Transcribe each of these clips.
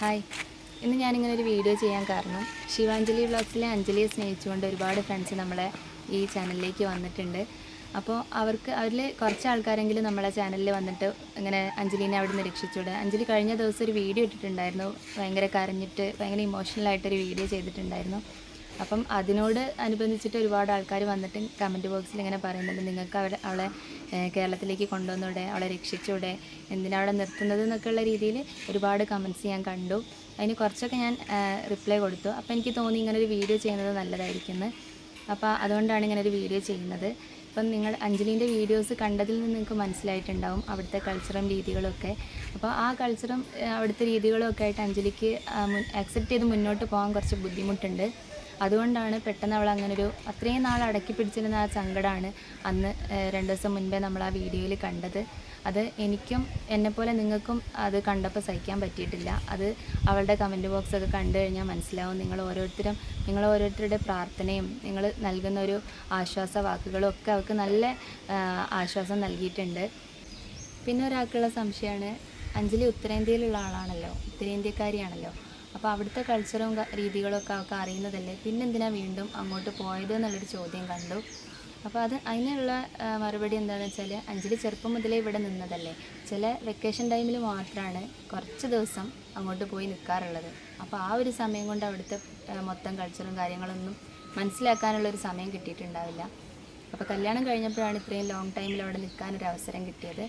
Hi. ഇന്ന് ഞാനിങ്ങനെ ഒരു വീഡിയോ ചെയ്യാൻ കാരണം ശിവാഞ്ജലി വ്ളോഗ്സിലെ അഞ്ജലിയെ സ്നേഹിച്ചുകൊണ്ട് ഒരുപാട് ഫ്രണ്ട്സ് നമ്മളെ ഈ ചാനലിലേക്ക് വന്നിട്ടുണ്ട്. അപ്പോൾ അവർക്ക് അവരിൽ കുറച്ച് ആൾക്കാരെങ്കിലും നമ്മളെ ചാനലിൽ വന്നിട്ട് ഇങ്ങനെ അഞ്ജലിനെ അവിടെ നിന്ന് രക്ഷിച്ചുവിടെ അഞ്ജലി കഴിഞ്ഞ ദിവസം ഒരു വീഡിയോ ഇട്ടിട്ടുണ്ടായിരുന്നു. ഭയങ്കര കരഞ്ഞിട്ട് ഭയങ്കര ഇമോഷണലായിട്ടൊരു വീഡിയോ ചെയ്തിട്ടുണ്ടായിരുന്നു. അപ്പം അതിനോട് അനുബന്ധിച്ചിട്ട് ഒരുപാട് ആൾക്കാർ വന്നിട്ട് കമന്റ് ബോക്സിൽ ഇങ്ങനെ പറയുന്നുണ്ട്. നിങ്ങൾക്ക് അവിടെ അവളെ കേരളത്തിലേക്ക് കൊണ്ടുവന്നൂടെ? അവളെ രക്ഷിച്ചൂടെ? എന്തിനാ അവളെ നിർത്തുന്നത്? എന്നൊക്കെയുള്ള രീതിയിൽ ഒരുപാട് കമൻസ് ഞാൻ കണ്ടു. അതിന് കുറച്ചൊക്കെ ഞാൻ റിപ്ലൈ കൊടുത്തു. അപ്പോൾ എനിക്ക് തോന്നി ഇങ്ങനെ ഒരു വീഡിയോ ചെയ്യുന്നത് നല്ലതായിരിക്കും എന്ന്. അപ്പോൾ അതുകൊണ്ടാണ് ഇങ്ങനെ ഒരു വീഡിയോ ചെയ്യുന്നത്. അപ്പം നിങ്ങൾ അഞ്ജലിന്റെ വീഡിയോസ് കണ്ടതിൽ നിന്ന് നിങ്ങൾക്ക് മനസ്സിലായിട്ടുണ്ടാവും അവിടുത്തെ കൾച്ചറും രീതികളൊക്കെ. അപ്പോൾ ആ കൾച്ചറും അവിടുത്തെ രീതികളും ഒക്കെ ആയിട്ട് അഞ്ജലിക്ക് അക്സെപ്റ്റ് ചെയ്ത് മുന്നോട്ട് പോകാൻ കുറച്ച് ബുദ്ധിമുട്ടുണ്ട്. അതുകൊണ്ടാണ് പെട്ടെന്ന് അവൾ അങ്ങനെ ഒരു അത്രയും നാൾ അടക്കി പിടിച്ചിരുന്ന ആ സങ്കടമാണ് അന്ന് രണ്ട് ദിവസം മുൻപേ നമ്മൾ ആ വീഡിയോയിൽ കണ്ടത്. അത് എനിക്കും എന്നെപ്പോലെ നിങ്ങൾക്കും അത് കണ്ടപ്പോൾ സഹിക്കാൻ പറ്റിയിട്ടില്ല. അത് അവളുടെ കമന്റ് ബോക്സൊക്കെ കണ്ടു കഴിഞ്ഞാൽ മനസ്സിലാവും നിങ്ങൾ ഓരോരുത്തരും നിങ്ങൾ ഓരോരുത്തരുടെ പ്രാർത്ഥനയും നിങ്ങൾ നൽകുന്ന ഒരു ആശ്വാസ വാക്കുകളും ഒക്കെ അവൾക്ക് നല്ല ആശ്വാസം നൽകിയിട്ടുണ്ട്. പിന്നെ ഒരാൾക്കുള്ള സംശയമാണ് അഞ്ജലി ഉത്തരേന്ത്യയിലുള്ള ആളാണല്ലോ ഉത്തരേന്ത്യക്കാരിയാണല്ലോ. അപ്പോൾ അവിടുത്തെ കൾച്ചറും രീതികളും ഒക്കെ അവൾക്ക് അറിയുന്നതല്ലേ? പിന്നെന്തിനാ വീണ്ടും അങ്ങോട്ട് പോയത് എന്നുള്ളൊരു ചോദ്യം കണ്ടു. അപ്പോൾ അത് അതിനുള്ള മറുപടി എന്താണെന്ന് വെച്ചാൽ അഞ്ജലി ചെറുപ്പം മുതലേ ഇവിടെ നിന്നതല്ലേ? ചില വെക്കേഷൻ ടൈമിൽ മാത്രമാണ് കുറച്ച് ദിവസം അങ്ങോട്ട് പോയി നിൽക്കാറുള്ളത് അപ്പോൾ ആ ഒരു സമയം കൊണ്ട് അവിടുത്തെ മൊത്തം കൾച്ചറും കാര്യങ്ങളൊന്നും മനസ്സിലാക്കാനുള്ളൊരു സമയം കിട്ടിയിട്ടുണ്ടാവില്ല. അപ്പോൾ കല്യാണം കഴിഞ്ഞപ്പോഴാണ് ഇത്രയും ലോങ് ടൈമിൽ അവിടെ നിൽക്കാനൊരു അവസരം കിട്ടിയത്.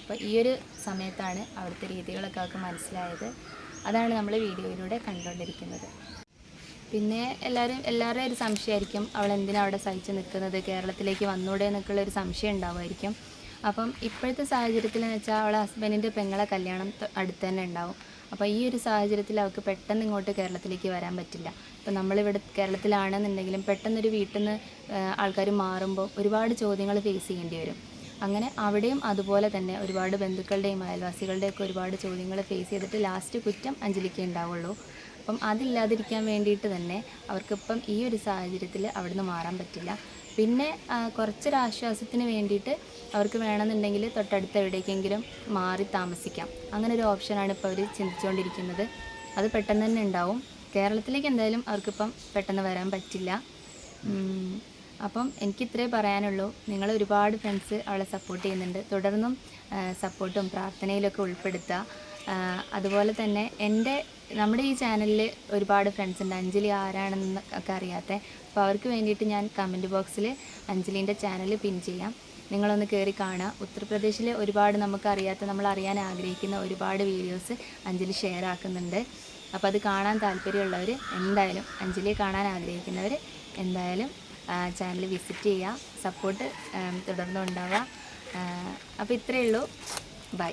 അപ്പോൾ ഈ ഒരു സമയത്താണ് അവിടുത്തെ രീതികളൊക്കെ അവർക്ക് മനസ്സിലായത്. അതാണ് നമ്മൾ വീഡിയോയിലൂടെ കണ്ടുകൊണ്ടിരിക്കുന്നത്. പിന്നെ എല്ലാവരും എല്ലാവരുടെയും ഒരു സംശയമായിരിക്കും അവൾ എന്തിനാണ് അവിടെ സഹിച്ച് നിൽക്കുന്നത്? കേരളത്തിലേക്ക് വന്നൂടെ എന്നൊക്കെയുള്ള ഒരു സംശയം ഉണ്ടാവുമായിരിക്കും. അപ്പം ഇപ്പോഴത്തെ സാഹചര്യത്തിൽ എന്ന് വെച്ചാൽ അവളെ ഹസ്ബൻഡിന്റെ പെങ്ങളെ കല്യാണം അടുത്ത് തന്നെ ഉണ്ടാവും. അപ്പോൾ ഈ ഒരു സാഹചര്യത്തിൽ അവൾക്ക് പെട്ടെന്ന് ഇങ്ങോട്ട് കേരളത്തിലേക്ക് വരാൻ പറ്റില്ല. ഇപ്പോൾ നമ്മളിവിടെ കേരളത്തിലാണെന്നുണ്ടെങ്കിലും പെട്ടെന്നൊരു വീട്ടിൽ നിന്ന് ആൾക്കാർ മാറുമ്പോൾ ഒരുപാട് ചോദ്യങ്ങൾ ഫേസ് ചെയ്യേണ്ടി വരും. അങ്ങനെ അവിടെയും അതുപോലെ തന്നെ ഒരുപാട് ബന്ധുക്കളുടെയും അയൽവാസികളുടെയും ഒക്കെ ഒരുപാട് ചോദ്യങ്ങൾ ഫേസ് ചെയ്തിട്ട് ലാസ്റ്റ് കുറ്റം അഞ്ജലിക്ക് ഉണ്ടാവുള്ളൂ. അപ്പം അതില്ലാതിരിക്കാൻ വേണ്ടിയിട്ട് തന്നെ അവർക്കിപ്പം ഈ ഒരു സാഹചര്യത്തിൽ അവിടുന്ന് മാറാൻ പറ്റില്ല. പിന്നെ കുറച്ചൊരാശ്വാസത്തിന് വേണ്ടിയിട്ട് അവർക്ക് വേണമെന്നുണ്ടെങ്കിൽ തൊട്ടടുത്ത് എവിടേക്കെങ്കിലും മാറി താമസിക്കാം. അങ്ങനെ ഒരു ഓപ്ഷനാണ് ഇപ്പോൾ അവർ ചിന്തിച്ചുകൊണ്ടിരിക്കുന്നത് അത് പെട്ടെന്ന് തന്നെ ഉണ്ടാവും. കേരളത്തിലേക്ക് എന്തായാലും അവർക്കിപ്പം പെട്ടെന്ന് വരാൻ പറ്റില്ല. അപ്പം എനിക്ക് ഇത്രേ പറയാനുള്ളൂ. നിങ്ങൾ ഒരുപാട് ഫ്രണ്ട്സ് അവളെ സപ്പോർട്ട് ചെയ്യുന്നുണ്ട്. തുടർന്നും സപ്പോർട്ടും പ്രാർത്ഥനയിലൊക്കെ ഉൾപ്പെടുത്തുക അതുപോലെ തന്നെ എന്റെ നമ്മുടെ ഈ ചാനലിൽ ഒരുപാട് ഫ്രണ്ട്സ് ഉണ്ട്. അഞ്ജലി ആരാണെന്ന് ഒക്കെ അറിയാത്ത. അപ്പോൾ അവർക്ക് വേണ്ടിയിട്ട് ഞാൻ കമന്റ് ബോക്സിൽ അഞ്ജലിന്റെ ചാനൽ പിൻ ചെയ്യാം. നിങ്ങളൊന്ന് കയറി കാണുക ഉത്തർപ്രദേശിൽ ഒരുപാട് നമുക്കറിയാത്ത നമ്മൾ അറിയാൻ ആഗ്രഹിക്കുന്ന ഒരുപാട് വീഡിയോസ് അഞ്ജലി ഷെയർ ആക്കുന്നുണ്ട്. അപ്പോൾ അത് കാണാൻ താല്പര്യമുള്ളവർ എന്തായാലും അഞ്ജലിയെ കാണാൻ ആഗ്രഹിക്കുന്നവർ എന്തായാലും ചാനൽ വിസിറ്റ് ചെയ്യുക സപ്പോർട്ട് തുടർന്നും ഉണ്ടാവുക അപ്പോൾ ഇത്രയേ ഉള്ളൂ. ബൈ